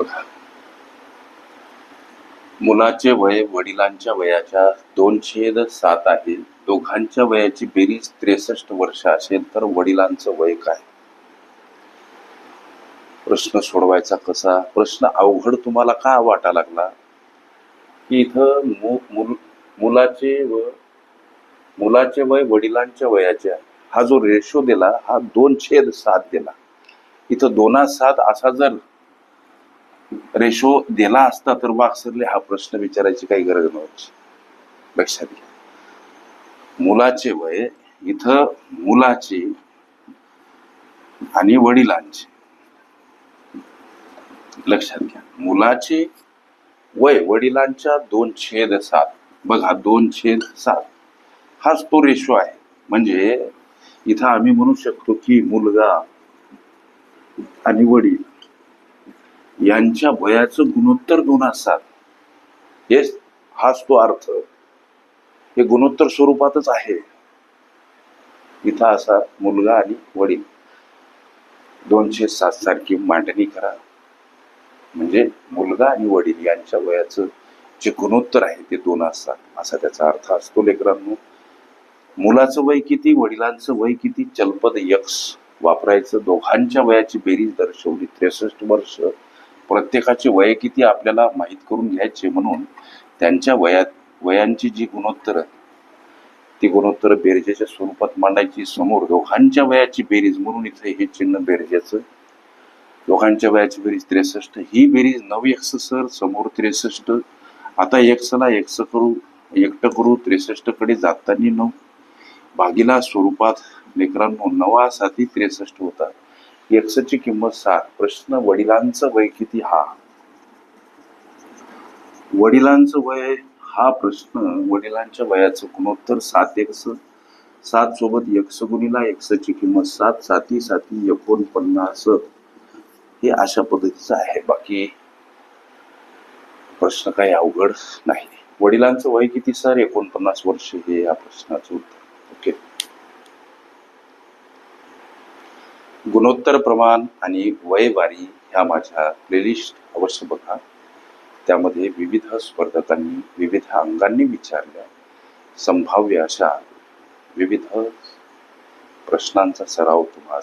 बघा. मुलाचे वय वडिलांच्या वयाच्या दोन छेद सात आहे. दोघांच्या वयाची बेरीज त्रेसष्ट वर्ष असेल तर वडिलांचं वय काय? प्रश्न सोडवायचा कसा? प्रश्न अवघड तुम्हाला का वाटा लागला? की इथं मु, मुल, मुलाचे व मुलाचे वय वडिलांच्या वयाच्या हा जो रेशो दिला हा दोन छेद सात दिला. इथं दोना सात असा जर रेशो दिला असता तर वाकसरले हा प्रश्न विचारायची काही गरज नव्हती. लक्षात घ्या. मुलाचे वय इथं मुलाचे आणि वडिलांचे. लक्षात घ्या. मुलाचे वय वडिलांच्या दोन छेद सात. बघा दोन छेद सात. हाच तो रेशो आहे. म्हणजे इथं आम्ही म्हणू शकतो की मुलगा आणि वडील. यांच्या भयाचं गुणोत्तर दोन असतात. हे हाच तो अर्थ. हे गुणोत्तर स्वरूपातच आहे. इथं असा मुलगा आणि वडील. दोनशे सात सारखी मांडणी करा. म्हणजे मुलगा आणि वडील यांच्या वयाचं जे गुणोत्तर आहे ते दोन असतात. असा त्याचा अर्थ असतो लेकरांनो. मुलाचं वय किती वडिलांचं वय किती चलपद यक्स वापरायचं दोघांच्या वयाची बेरीज दर्शवली त्रेसष्ट वर्ष प्रत्येकाचे वय किती आपल्याला माहीत करून घ्यायचे म्हणून त्यांच्या वयात वयांची जी गुणोत्तर ती गुणोत्तर बेरजेच्या स्वरूपात मांडायची. समोर दोघांच्या वयाची बेरीज म्हणून इथे हे चिन्ह बेरजेचं. दोघांच्या वयाची बेरीज त्रेसष्ट ही बेरीज नऊ एक्स सर समोर त्रेसष्ट. आता एक्सला एक्स करू एकटं करू त्रेसष्टकडे जाताना नऊ. भागीला स्वरूपात लेकरांनो नवा साथी त्रेसष्ट होतात. एक्सची किंमत सात. प्रश्न वडिलांचं वय किती? हा. वडिलांचं वय हा प्रश्न वडिलांच्या वयाचं गुणोत्तर सात एक्स. सात सोबत एक्स गुणीला एक्सची किंमत सात. साती साती एकोणपन्नास. हे अशा पद्धतीचं आहे. बाकी प्रश्न काही अवघड नाही. वडिलांचं वय किती सर? एकोणपन्नास वर्ष. हे या प्रश्नाचं उत्तर. ओके. गुणोत्तर प्रमाण आणि वयवारी ह्या माझ्या प्लेलिस्ट अवश्य बघा. त्यामध्ये विविध स्पर्धकांनी विविध अंगांनी विचारल्या संभाव्य अशा विविध प्रश्नांचा सराव तुम्हाला